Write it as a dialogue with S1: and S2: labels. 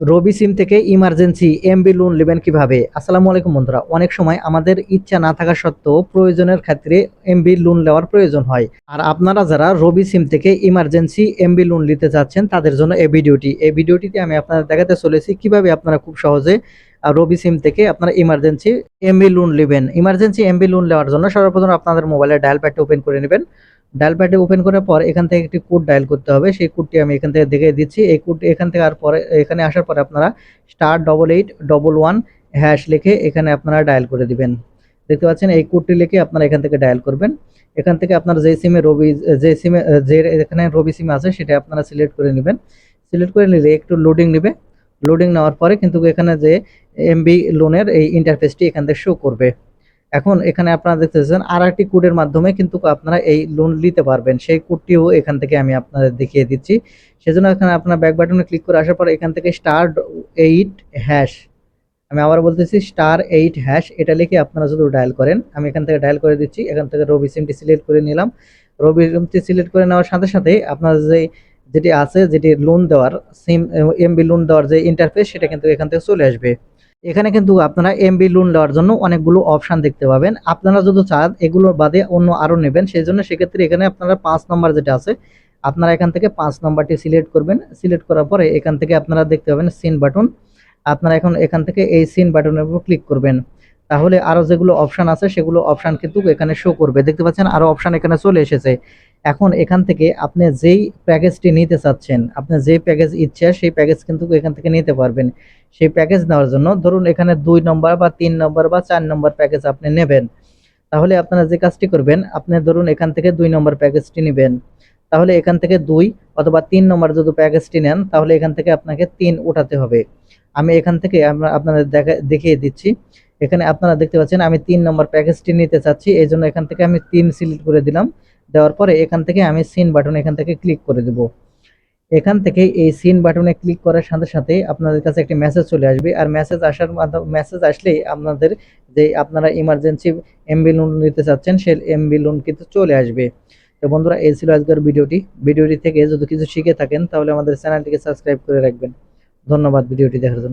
S1: রবি সিম থেকে emergency, MB loan নেবেন কীভাবে? আসসালামু আলাইকুম বন্ধুরা, অনেক সময় আমাদের ইচ্ছা না থাকা সত্ত্বেও প্রয়োজনের ক্ষেত্রে এমবি লোন নেওয়ার প্রয়োজন হয়। আর আপনারা যারা রবি সিম থেকে ইমার্জেন্সি, এমবি লোন নিতে চাচ্ছেন, তাদের জন্য এই ভিডিওটি। এই ভিডিওটিতে আমি আপনাদের দেখাতে চলেছি কীভাবে আপনারা খুব সহজে রবি সিম থেকে আপনারা ইমার্জেন্সি, এমবি লোন নেবেন। ইমার্জেন্সি, এমবি লোন নেওয়ার জন্য সর্বপ্রথম আপনাদের মোবাইলে ডায়াল প্যাডটা ওপেন করে নেবেন। ডায়াল প্যাডে ওপেন করার পর এখান থেকে একটি কোড ডায়াল করতে হবে। সেই কোডটি আমি এখান থেকে দেখে দিচ্ছি। এই কোড এখান থেকে আর পরে, এখানে আসার পরে আপনারা star double eight double one hash লিখে এখানে আপনারা ডায়াল করে দিবেন। দেখতে পাচ্ছেন এই কোডটি লিখে আপনারা এখান থেকে ডায়াল করবেন। এখান থেকে আপনার যে সিমে রবি যে সিমে, যে এখানে রবি সিম আছে সেটা আপনারা সিলেক্ট করে নেবেন। সিলেক্ট করে নিলে একটু লোডিং নেবে। লোডিং নেওয়ার পরে কিন্তু এখানে যে এমবি লোনের এই ইন্টারফেসটি এখান থেকে শো করবে। এখন এখানে আপনারা দেখতেছেন আর একটি কোডের মাধ্যমে কিন্তু আপনারা এই লোন নিতে পারবেন। সেই কোডটিও এখান থেকে আমি আপনাদের দেখিয়ে দিচ্ছি। সেজন্য এখানে আপনার ব্যাক বাটনে ক্লিক করে আসার পর এখান থেকে স্টার এইট হ্যাশ আমি আবার বলতেছি স্টার এইট হ্যাশ এটা লিখে আপনারা যদি ডায়াল করেন। আমি এখান থেকে ডায়াল করে দিচ্ছি। এখান থেকে রবি সিমটি সিলেক্ট করে নিলাম। রবি সিমটি সিলেক্ট করে নেওয়ার সাথে সাথে আপনার যে, যেটি আছে, যেটি লোন দেওয়ার সিম এমবি লোন দেওয়ার যে ইন্টারফেস সেটা কিন্তু এখান থেকে চলে আসবে। এখানে কিন্তু আপনারা এমবি লোন নেওয়ার জন্য অনেকগুলো অপশান দেখতে পাবেন। আপনারা যদি চান এগুলো বাদে অন্য আরও নেবেন। সেই জন্য সেক্ষেত্রে এখানে আপনারা পাঁচ নম্বর যেটা আছে, আপনারা এখান থেকে পাঁচ নম্বরটি সিলেক্ট করবেন। সিলেক্ট করার পরে এখান থেকে আপনারা দেখতে পাবেন সিন বাটন আপনারা এখন এখান থেকে এই সিন বাটনের উপর ক্লিক করবেন। তাহলে আরও যেগুলো অপশন আছে, সেগুলো অপশন কিন্তু এখানে শো করবে। দেখতে পাচ্ছেন আরও অপশন এখানে চলে এসেছে। এখন এখান থেকে আপনি যেই প্যাকেজটি নিতে চাচ্ছেন আপনার যেই প্যাকেজ ইচ্ছা, সেই প্যাকেজ কিন্তু এখান থেকে নিতে পারবেন। সেই প্যাকেজ নেওয়ার জন্য ধরুন এখানে দুই নম্বর বা তিন নম্বর বা চার নম্বর প্যাকেজ আপনি নেবেন। তাহলে আপনারা যে কাজটি করবেন, আপনি ধরুন এখান থেকে দুই নম্বর প্যাকেজটি নেবেন। তাহলে এখান থেকে দুই অথবা তিন নম্বর যদি প্যাকেজটি নেন, তাহলে এখান থেকে আপনাকে তিন উঠাতে হবে। আমি এখান থেকে আপনাদের দেখা দেখিয়ে দিচ্ছি। এখানে আপনারা দেখতে পাচ্ছেন, আমি তিন নম্বর প্যাকেজটি নিতে চাচ্ছি। এই জন্য এখান থেকে আমি তিন সিলেক্ট করে দিলাম। দেওয়ার পরে এখান থেকে আমি সিন বাটন এখান থেকে ক্লিক করে দেব। এখান থেকে এই সিন বাটনে ক্লিক করার সাথে সাথে আপনাদের কাছে একটি মেসেজ চলে আসবে। আর মেসেজ আসার মাধ্যমে মেসেজ আসলেই আপনাদের যে আপনারা ইমার্জেন্সি এমবি লোন নিতে চাচ্ছেন, সেই এমবি লোন কিন্তু চলে আসবে। তো বন্ধুরা, এই ছিল আজকের ভিডিওটি। ভিডিওটি থেকে যদি কিছু শিখে থাকেন, তাহলে আমাদের চ্যানেলটিকে সাবস্ক্রাইব করে রাখবেন। ধন্যবাদ ভিডিওটি দেখার জন্য।